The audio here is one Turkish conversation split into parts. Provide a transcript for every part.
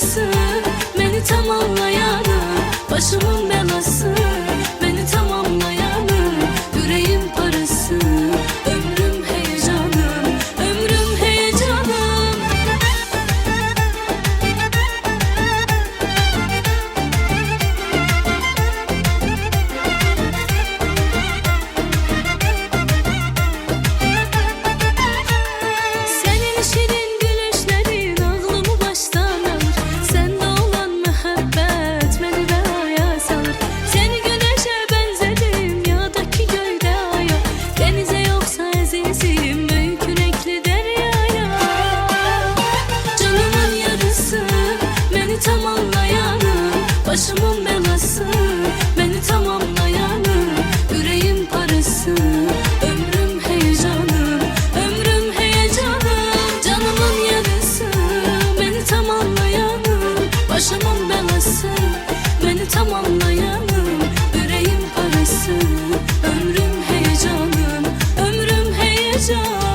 yarısı Beni tamamlayanı Başımın belası Başımın belası beni tamamlayanı Yüreğim parası ömrüm heyecanım Ömrüm heyecanım Canımın yarısı beni tamamlayanı Başımın belası beni tamamlayanı Yüreğim parası ömrüm heyecanım Ömrüm heyecanım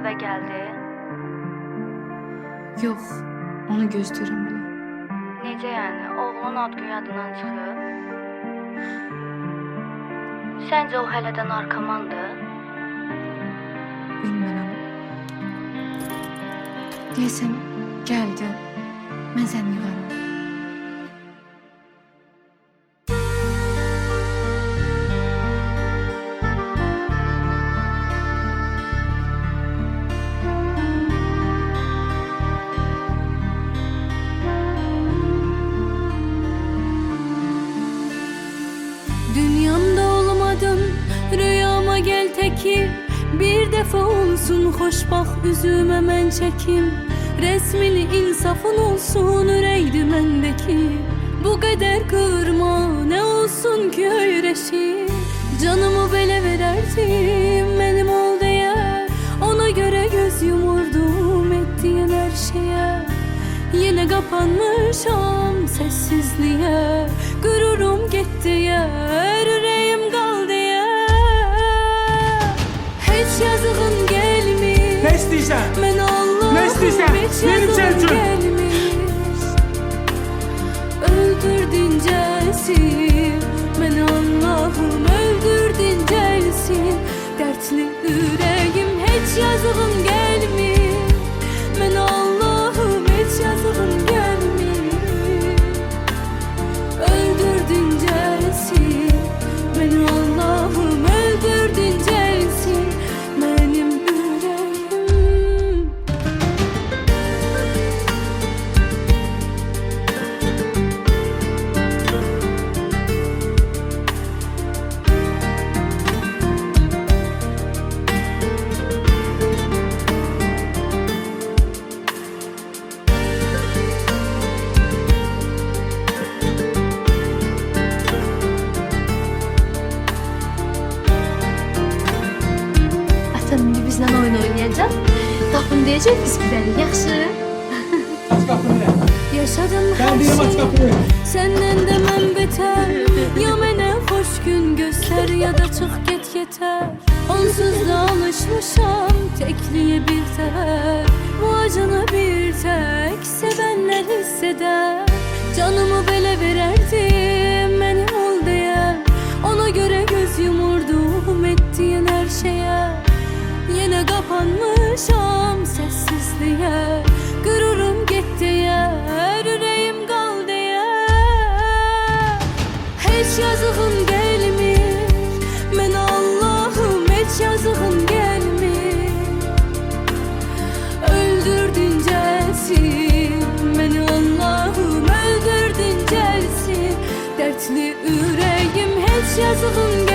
O evə gəldi. Yox, onu gözləyirəm hələ. Necə yəni? Oğlun adlı yadından çıxıb? Səncə o hələ də narkomandır? Bilmirəm. Deyəsən gəldi. Mən səni yığaram. Defa olsun hoş bak üzüme men çekim. Resmini insafın olsun üreydi mendeki. Bu kadar kırma ne olsun ki öğreşi Canımı bele vererdim benim ol diye. Ona göre göz yumurdum ettiğin her şeye. Yine kapanmışam sessizliğe. Gururum gitti yer istəyirsən? Ben Allah'ım Ne hiç Benim gelmiş Öldürdün celsin Beni Allah'ım öldürdün Ödeyecekmiz gideri, yaxşı? Aç kapını. Yaşadım her ben şeyi. Kapını. Senden de ben beter. ya mene hoş gün göster ya da çık git yeter. Onsuz da alışmışam tekliye bir ter. Bu acını bir tek sevenler hisseder. Canımı bele verer yazığın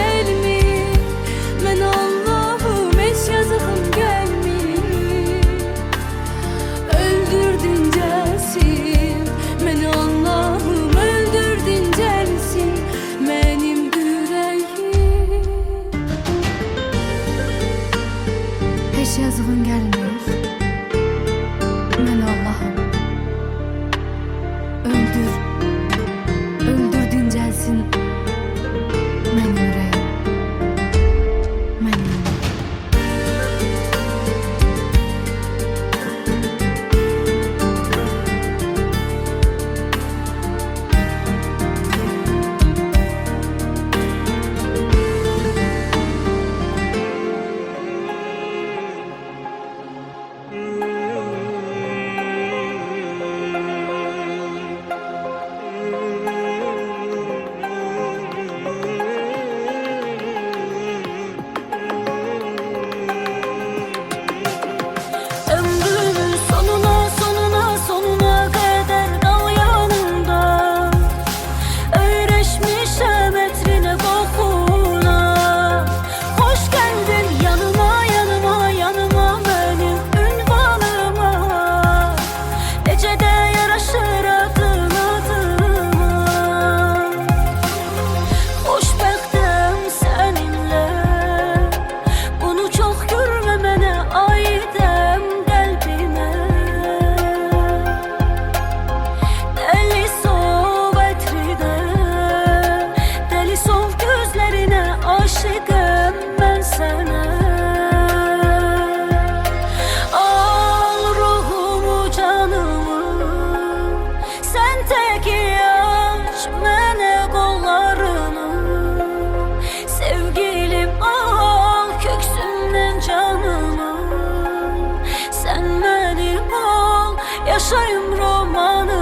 Yaşayım romanı